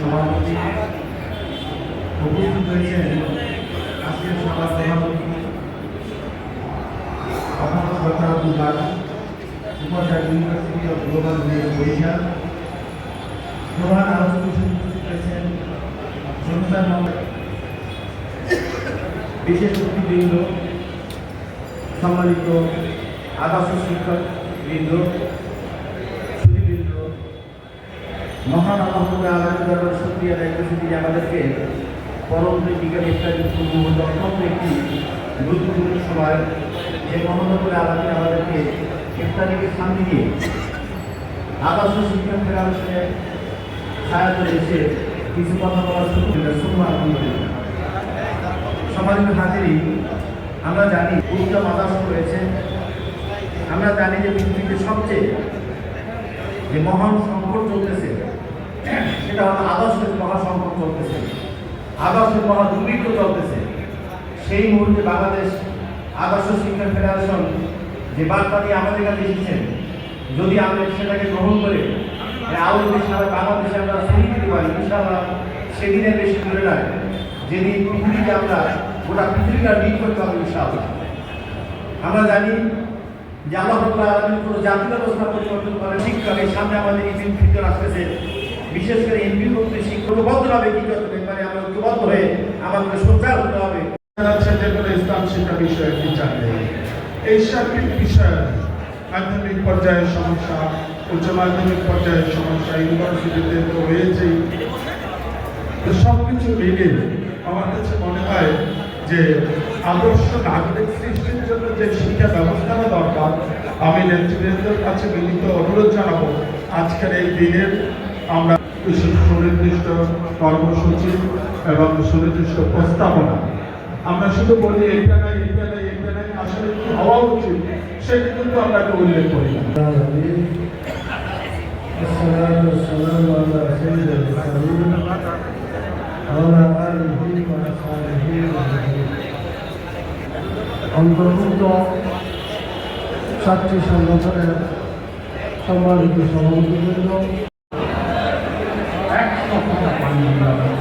সভাপতি উপস্থিত হয়েছেন আজকের সভার সভাপতি অমর সরকারুল্লাহ উপাচার্য university of global village Barishal প্রধান আলোচক উপস্থিত হয়েছেন নাম বিশেষ অতিথিবৃন্দ সম্মানিত আদর্শ শিক্ষক বৃন্দ মহান আলহামদুল্লাহ আল্লাহ দরবার শুক্রিয়া আদায় করছি আমাদেরকে পরম বিজ্ঞান ইত্যাদি অত্যন্ত একটি গুরুত্বপূর্ণ সময় যে আল্লাহ তিনি আমাদেরকে ইত্যাদিকে সামনে নিয়ে আদর্শ শিক্ষক ফেডারেশনে ছায়াতে এসে কিছু কথা বলার সুযোগ আলহামদুলিল্লাহ। সমাজের হাজিরি, আমরা জানি উচ্চ আদর্শ রয়েছে। আমরা জানি যে পৃথিবীতে সবচেয়ে যে মহান সংকট চলতেছে সেটা হলো আদর্শের মহা সংকট চলতেছে। আদর্শের মহা দুর্ভিক্ষ চলতেছে। সেই মুহূর্তে বাংলাদেশ আদর্শ শিক্ষা ফেডারেশন যে বার্তা নিয়ে আমাদের কাছে এসেছেন যদি আমরা সেটাকে গ্রহণ করে আরও যদি সারা বাংলাদেশে আমরা ছড়িয়ে দিতে পারি, ইনশাআল্লাহ সেদিনের বেশি দূরে নয়, যেদিন পৃথিবীকে আমরা গোটা পৃথিবীকে আর লিড করতে পারব ইনশাআল্লাহ। আমরা জানি যে আল্লাহ রব্বুল কোনো জাতি ব্যবস্থা পরিবর্তন করে শিক্ষক এই সামনে আমাদের ইদিন ফিতর আসতেছে। বিশেষ করে এমপি করতে শিক্ষকবদ্ধভাবে কি করতে হবে মানে আমরা ঐক্যবদ্ধ হয়ে আমাদের সোচ্চার হতে হবে। ইসলাম শিক্ষা বিষয়ে বিচার নেই। এই সার্বিক বিষয়ে মাধ্যমিক পর্যায়ের সমস্যা, উচ্চ মাধ্যমিক পর্যায়ের সমস্যা, ইউনিভার্সিটিতে তো রয়েছেই। তো সব কিছু মিলে আমার কাছে মনে হয় যে আদর্শ নাগরিক সৃষ্টির জন্য যে শিক্ষা ব্যবস্থাটা দরকার, আমি নেতৃবৃন্দের কাছে বিনীত অনুরোধ জানাব, আজকের এই দিনের আমরা কিছু সুনির্দিষ্ট কর্মসূচি এবং সুনির্দিষ্ট প্রস্তাবনা। আমরা শুধু বলি এটা নাই এটা নাই এটা নাই আসলে কি হওয়া উচিত সেটা কিন্তু আমরা উল্লেখ করি। অন্তর্ভুক্ত ছাত্রী সংগঠনের সম্মানিত সভাপতিবৃন্দ จบตั้งแต่วันนี้แล้ว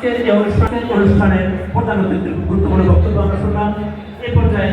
আজকের এই অনুষ্ঠানের অনুষ্ঠানের প্রধান অতিথির গুরুত্বপূর্ণ বক্তব্য আমরা শুনলাম। এই পর্যায়ে